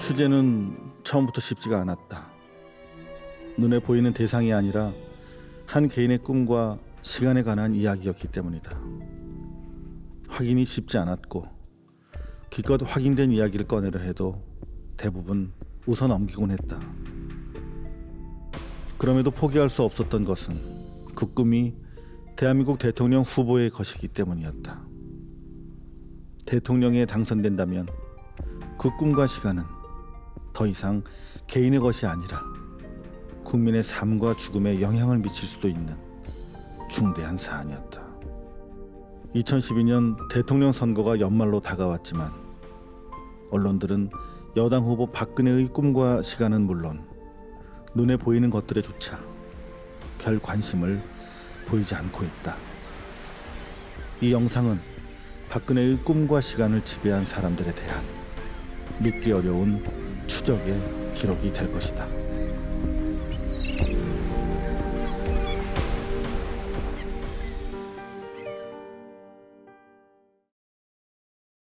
취재는 처음부터 쉽지가 않았다. 눈에 보이는 대상이 아니라 한 개인의 꿈과 시간에 관한 이야기였기 때문이다. 확인이 쉽지 않았고 기껏 확인된 이야기를 꺼내려 해도 대부분 웃어 넘기곤 했다. 그럼에도 포기할 수 없었던 것은 그 꿈이 대한민국 대통령 후보의 것이기 때문이었다. 대통령에 당선된다면 그 꿈과 시간은 더 이상 개인의 것이 아니라 국민의 삶과 죽음에 영향을 미칠 수도 있는 중대한 사안이었다. 2012년 대통령 선거가 연말로 다가왔지만 언론들은 여당 후보 박근혜의 꿈과 시간은 물론 눈에 보이는 것들에조차 별 관심을 보이지 않고 있다. 이 영상은 박근혜의 꿈과 시간을 지배한 사람들에 대한 믿기 어려운 추적의 기록이 될 것이다.